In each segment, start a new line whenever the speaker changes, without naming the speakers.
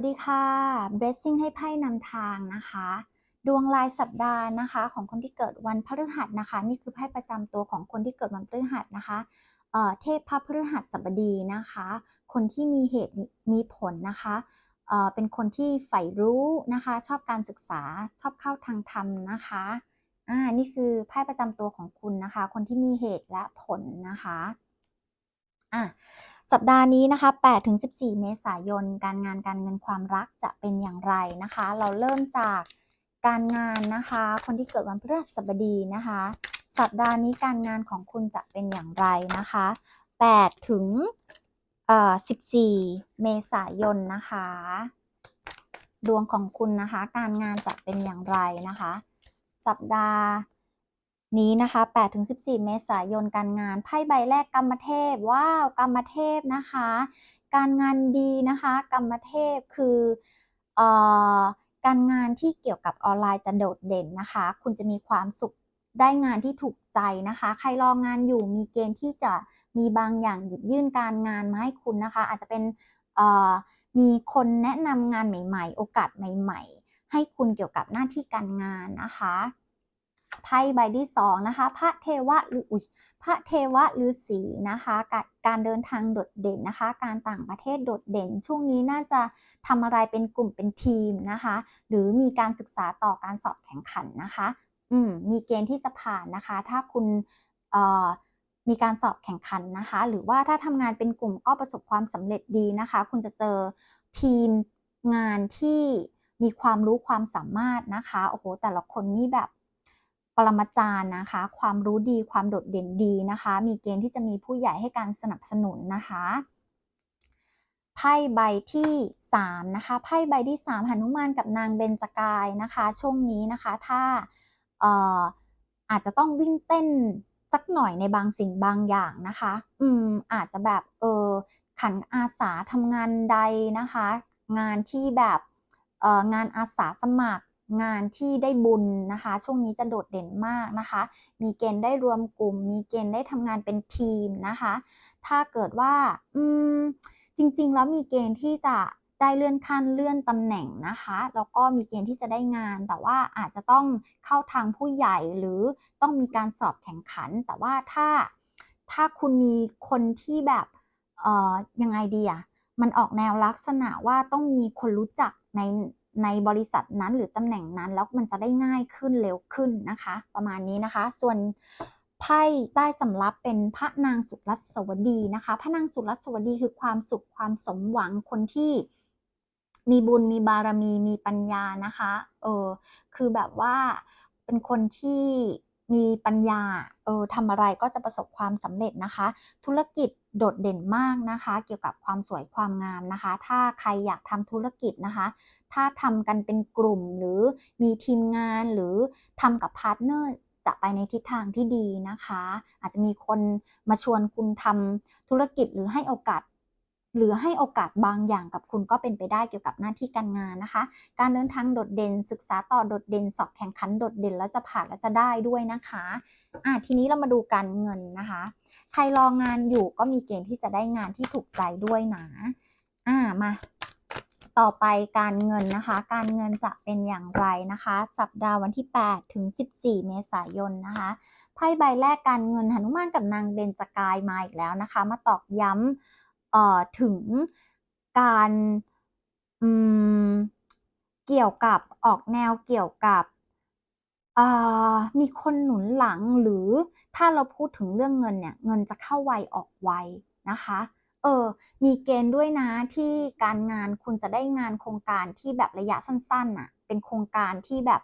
วัสดีค่ะ Blessing ให้ไพ่นำทางนะคะ ดวงรายสัปดาห์นะคะ ของคนที่เกิดวันพฤหัสนะคะ นี่คือไพ่ประจำตัวของคนที่เกิดวันพฤหัสนะคะเเทพพระพฤหัสบดีนะคะ คนที่มีเหตุมีผลนะคะเเป็นคนที่ใฝ่รู้นะคะ ชอบการศึกษาชอบเข้าทางธรรมนะคะอ่านี่คือไพ่ประจำตัวของคุณนะคะ คนที่มีเหตุและผลนะคะอะ สัปดาห์นี้นะคะ8ถึง14 เมษายน การงานการเงินความรักจะเป็นอย่างไรนะคะ เราเริ่มจากการงานนะคะ คนที่เกิดวันพฤหัสบดีนะคะ สัปดาห์นี้การงานของคุณจะเป็นอย่างไรนะคะ8ถึงเอ่อ14 เมษายนนะคะ ดวงของคุณนะคะ การงานจะเป็นอย่างไรนะคะ สัปดาห์ นี้นะคะ8ถึง14 เมษายนการงาน ไพ่ใบแรกกรรมเทพ ว้าว กรรมเทพนะคะ การงานดีนะคะ กรรมเทพคืออการงานที่เกี่ยวกับออนไลน์จะโดดเด่นนะคะ คุณจะมีความสุขได้งานที่ถูกใจนะคะ ใครรองงานอยู่มีเกณฑ์ที่จะมีบางอย่างหยิบยื่นการงานมาให้คุณนะคะ อาจจะเป็นมีคนแนะนำงานใหม่ ๆ โอกาสใหม่ ๆ ให้คุณเกี่ยวกับหน้าที่การงานนะคะ ไพ่ใบที่สองนะคะ พระเทวะหรืออยพระเทวะฤาษีนะคะการการเดินทางโดดเด่นนะคะ การต่างประเทศโดดเด่น ช่วงนี้น่าจะทำอะไรเป็นกลุ่มเป็นทีมนะคะ หรือมีการศึกษาต่อการสอบแข่งขันนะคะ อืมมีเกณฑ์ที่จะผ่านนะคะ ถ้าคุณเอ่อมีการสอบแข่งขันนะคะ หรือว่าถ้าทำงานเป็นกลุ่มก็ประสบความสำเร็จดีนะคะ คุณจะเจอทีมงานที่มีความรู้ความสามารถนะคะ โอ้โห แต่ละคนนี่แบบ ปรมาจารย์นะคะ ความรู้ดีความโดดเด่นดีนะคะ มีเกณฑ์ที่จะมีผู้ใหญ่ให้การสนับสนุนนะคะไพ่ใบที่3นะคะไพ่ใบที่3หนุมานกับนางเบญจกายนะคะ ช่วงนี้นะคะถ้าเอ่อาจจะต้องวิ่งเต้นสักหน่อยในบางสิ่งบางอย่างนะคะ อืมอาจจะแบบเออขันอาสาทำงานใดนะคะ งานที่แบบงานอาสาสมัคร งานที่ได้บุญนะคะ ช่วงนี้จะโดดเด่นมากนะคะ มีเกณฑ์ได้รวมกลุ่ม มีเกณฑ์ได้ทำงานเป็นทีมนะคะ ถ้าเกิดว่าอืมจริง ๆ แล้วมีเกณฑ์ที่จะได้เลื่อนขั้นเลื่อนตำแหน่งนะคะ แล้วก็มีเกณฑ์ที่จะได้งาน แต่ว่าอาจจะต้องเข้าทางผู้ใหญ่หรือต้องมีการสอบแข่งขัน แต่ว่าถ้าถ้าคุณมีคนที่แบบเอ่อยังไงดีอะมันออกแนวลักษณะว่าต้องมีคนรู้จักใน ในบริษัทนั้นหรือตำแหน่งนั้น แล้วมันจะได้ง่ายขึ้นเร็วขึ้นนะคะ ประมาณนี้นะคะ ส่วนไพ่ใต้สำรับเป็นพระนางสุรัสวดีนะคะ พระนางสุรัสวดีคือความสุขความสมหวังคนที่มีบุญมีบารมีมีปัญญานะคะ เออ คือแบบว่าเป็นคนที่ มีปัญญาเออทำอะไรก็จะประสบความสำเร็จนะคะ ธุรกิจโดดเด่นมากนะคะ เกี่ยวกับความสวยความงามนะคะ ถ้าใครอยากทำธุรกิจนะคะ ถ้าทำกันเป็นกลุ่มหรือมีทีมงานหรือทำกับพาร์ทเนอร์จะไปในทิศทางที่ดีนะคะ อาจจะมีคนมาชวนคุณทำธุรกิจหรือให้โอกาส หรือให้โอกาสบางอย่างกับคุณก็เป็นไปได้เกี่ยวกับหน้าที่การงานนะคะ การเดินทางโดดเด่น ศึกษาต่อโดดเด่น สอบแข่งขันโดดเด่นแล้วจะผ่านแล้วจะได้ด้วยนะคะอะทีนี้เรามาดูการเงินนะคะ ใครรองงานอยู่ก็มีเกณฑ์ที่จะได้งานที่ถูกใจด้วยนะอ่ามา ต่อไปการเงินนะคะ การเงินจะเป็นอย่างไรนะคะ สัปดาห์วันที่ 8 ถึง 14 เมษายนนะคะไพ่ใบแรกการเงินหนุมานกับนางเบญจกายมาอีกแล้วนะคะ มาตอกย้ำ ถึงการอืมเกี่ยวกับออกแนวเกี่ยวกับอ่อมีคนหนุนหลังหรือถ้าเราพูดถึงเรื่องเงินเนี่ย เงินจะเข้าไวออกไวนะคะ เออ มีเกณฑ์ด้วยนะที่การงานคุณจะได้งานโครงการที่แบบระยะสั้นๆน่ะ เป็นโครงการที่แบบ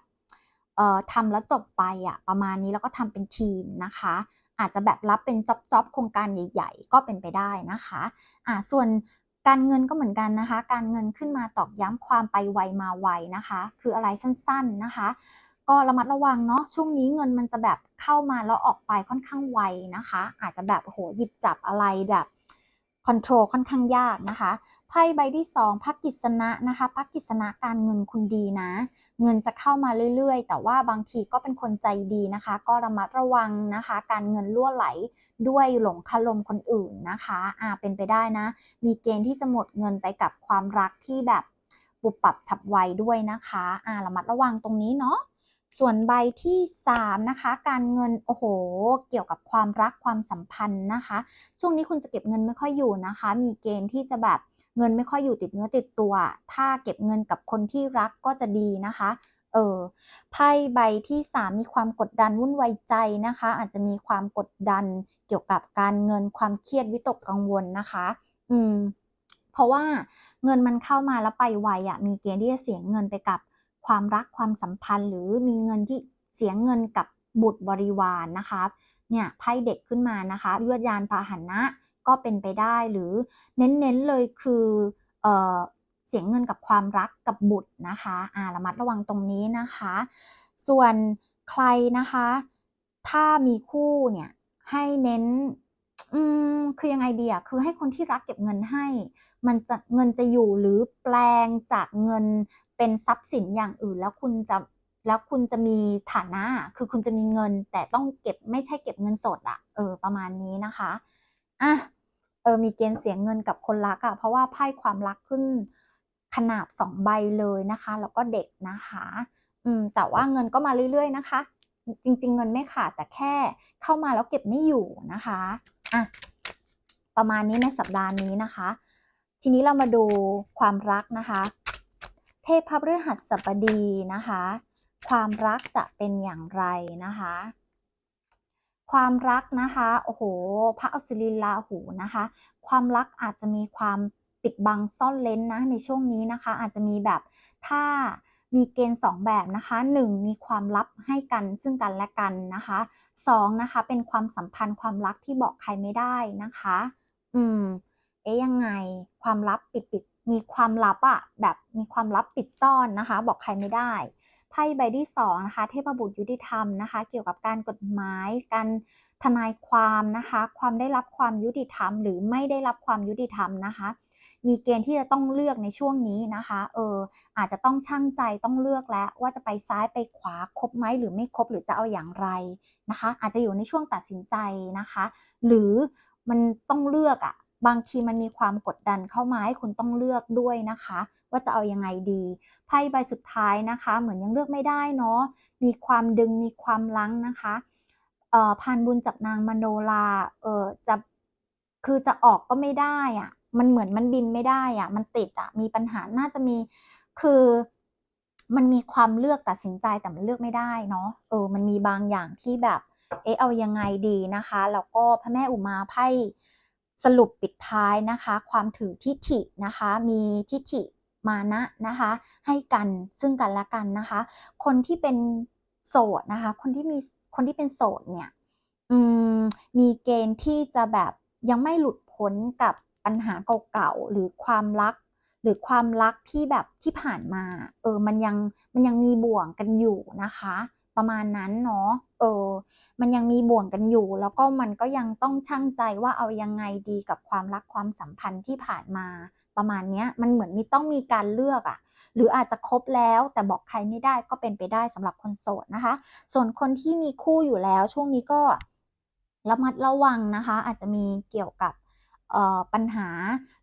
เอ่อทำแล้วจบไปอะประมาณนี้แล้วก็ทำเป็นทีมนะคะ อาจจะแบบรับเป็นจ็อบจ็อบโครงการใหญ่ ๆ ก็เป็นไปได้นะคะอ่าส่วนการเงินก็เหมือนกันนะคะ การเงินขึ้นมาตอกย้ำความไปไวมาไวนะคะ คืออะไรสั้นๆนะคะ ก็ระมัดระวังเนาะช่วงนี้เงินมันจะแบบเข้ามาแล้วออกไปค่อนข้างไวนะคะ อาจจะแบบโหหยิบจับอะไรแบบ คอนโทรลค่อนข้างยากนะคะไพ่ใบที่ 2พักกิษณะนะคะพักกิษณะการเงินคุณดีนะ เงินจะเข้ามาเรื่อยๆ แต่ว่าบางทีก็เป็นคนใจดีนะคะ ก็ระมัดระวังนะคะ การเงินล่วไหลด้วยหลงคารมคนอื่นนะคะอ่าเป็นไปได้นะ มีเกณฑ์ที่จะหมดเงินไปกับความรักที่แบบปุบปับฉับไวด้วยนะคะอ่าระมัดระวังตรงนี้เนาะ ส่วนใบที่ 3 นะคะ การเงินโอ้โห เกี่ยวกับความรักความสัมพันธ์นะคะ ช่วงนี้คุณจะเก็บเงินไม่ค่อยอยู่นะคะ มีเกณฑ์ที่จะแบบเงินไม่ค่อยอยู่ติดเนื้อติดตัว ถ้าเก็บเงินกับคนที่รักก็จะดีนะคะเออไพ่ใบที่ 3 มีความกดดันวุ่นวายใจนะคะ อาจจะมีความกดดันเกี่ยวกับการเงินความเครียดวิตกกังวลนะคะ อืมเพราะว่าเงินมันเข้ามาแล้วไปไวอะ่ะมีเกณฑ์ที่จะเสียเงินไปกับ ความรักความสัมพันธ์ หรือมีเงินที่เสียเงินกับบุตรบริวารนนะคะเนี่ยไพ่เด็กขึ้นมานะคะเลือดยานพาหนะก็เป็นไปได้หรือเน้นๆเลยคือเออเสียเงินกับความรักกับบุตรนะคะอ่าระมัดระวังตรงนี้นะคะ ส่วนใครนะคะ ถ้ามีคู่เนี่ยให้เน้นอืมคือยังไงดีอะคือให้คนที่รักเก็บเงินให้ มันจะเงินจะอยู่หรือแปลงจากเงิน เป็นทรัพย์สินอย่างอื่น แล้วคุณจะแล้วคุณจะมีฐานะ คือคุณจะมีเงิน แต่ต้องเก็บไม่ใช่เก็บเงินสดอะเออประมาณนี้นะคะอะเออมีเกณฑ์เสียเงินกับคนรักอะเพราะว่าไพ่ความรักขึ้นขนาบสองใบเลยนะคะ แล้วก็เด็กนะคะอืมแต่ว่าเงินก็มาเรื่อยๆนะคะ จริง ๆ เงินไม่ขาดแต่แค่เข้ามาแล้วเก็บไม่อยู่นะคะอะประมาณนี้ในสัปดาห์นี้นะคะ ทีนี้เรามาดูความรักนะคะ เทพพฤหัสบดีนะคะ ความรักจะเป็นอย่างไรนะคะ ความรักนะคะโอ้โหพระอัศรินลาหูนะคะ ความรักอาจจะมีความปิดบังซ่อนเลนนะในช่วงนี้นะคะ อาจจะมีแบบถ้ามีเกณฑ์ 2 แบบนะคะ 1. มีความลับให้กันซึ่งกันและกันนะคะ 2. นะคะเป็นความสัมพันธ์ความรักที่บอกใครไม่ได้นะคะ อืม เอ๊ยยังไงความลับปิดปิด มีความลับอะแบบมีความลับปิดซ่อนนะคะ บอกใครไม่ได้ไพ่ใบที่2นะคะเทพบุตรยุติธรรมนะคะ เกี่ยวกับการกฎหมาย การทนายความนะคะ ความได้รับความยุติธรรม หรือไม่ได้รับความยุติธรรมนะคะ มีเกณฑ์ที่จะต้องเลือกในช่วงนี้นะคะ เอออาจจะต้องช่างใจต้องเลือกแล้วว่าจะไปซ้ายไปขวาครบไหมหรือไม่ครบหรือจะเอาอย่างไรนะคะ อาจจะอยู่ในช่วงตัดสินใจนะคะ หรือมันต้องเลือกอะ่ะ บางทีมันมีความกดดันเข้ามาให้คุณต้องเลือกด้วยนะคะ ว่าจะเอายังไงดีไพ่ใบสุดท้ายนะคะ เหมือนยังเลือกไม่ได้เนาะมีความดึงมีความลังนะคะเอ่อพานบุญจับนางมโนลาเออจะคือจะออกก็ไม่ได้อะมันเหมือนมันบินไม่ได้อะมันติดอะมีปัญหาน่าจะมีคือมันมีความเลือกตัดสินใจแต่มันเลือกไม่ได้เนาะเออมันมีบางอย่างที่แบบเอ๊ะเอายังไงดีนะคะ แล้วก็พระแม่อุมาไพ่ สรุปปิดท้ายนะคะ ความถือทิฏฐินะคะ มีทิฏฐิมานะนะคะ ให้กันซึ่งกันและกันนะคะ คนที่เป็นโสดนะคะ คนที่มีคนที่เป็นโสดเนี่ยมมีเกณฑ์ที่จะแบบยังไม่หลุดพ้นกับปัญหาเก่าๆหรือความรัก หรือความรักที่แบบที่ผ่านมา เออมันยังมันยังมีบ่วงกันอยู่นะคะ ประมาณนั้นเนาะเออ มันยังมีบ่วงกันอยู่ แล้วก็มันก็ยังต้องช่างใจว่าเอายังไงดีกับความรักความสัมพันธ์ที่ผ่านมา ประมาณเนี้ย มันเหมือนมีต้องมีการเลือกอะหรืออาจจะคบแล้วแต่บอกใครไม่ได้ก็เป็นไปได้สำหรับคนโสดนะคะ ส่วนคนที่มีคู่อยู่แล้วช่วงนี้ก็ระมัดระวังนะคะ อาจจะมีเกี่ยวกับ ปัญหา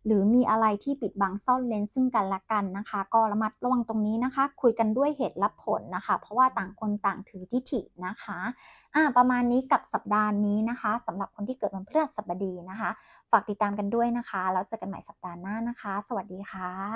หรือมีอะไรที่ปิดบังซ่อนเลนซึ่งกันและกันนะคะ ก็ระมัดระวังตรงนี้นะคะ คุยกันด้วยเหตุและผลนะคะ เพราะว่าต่างคนต่างถือทิฐินะคะอ่าประมาณนี้กับสัปดาห์นี้นะคะสำหรับคนที่เกิดวันพฤหัสบดีนะคะ ฝากติดตามกันด้วยนะคะแล้วเจอกันใหม่สัปดาห์หน้านะคะ สวัสดีค่ะ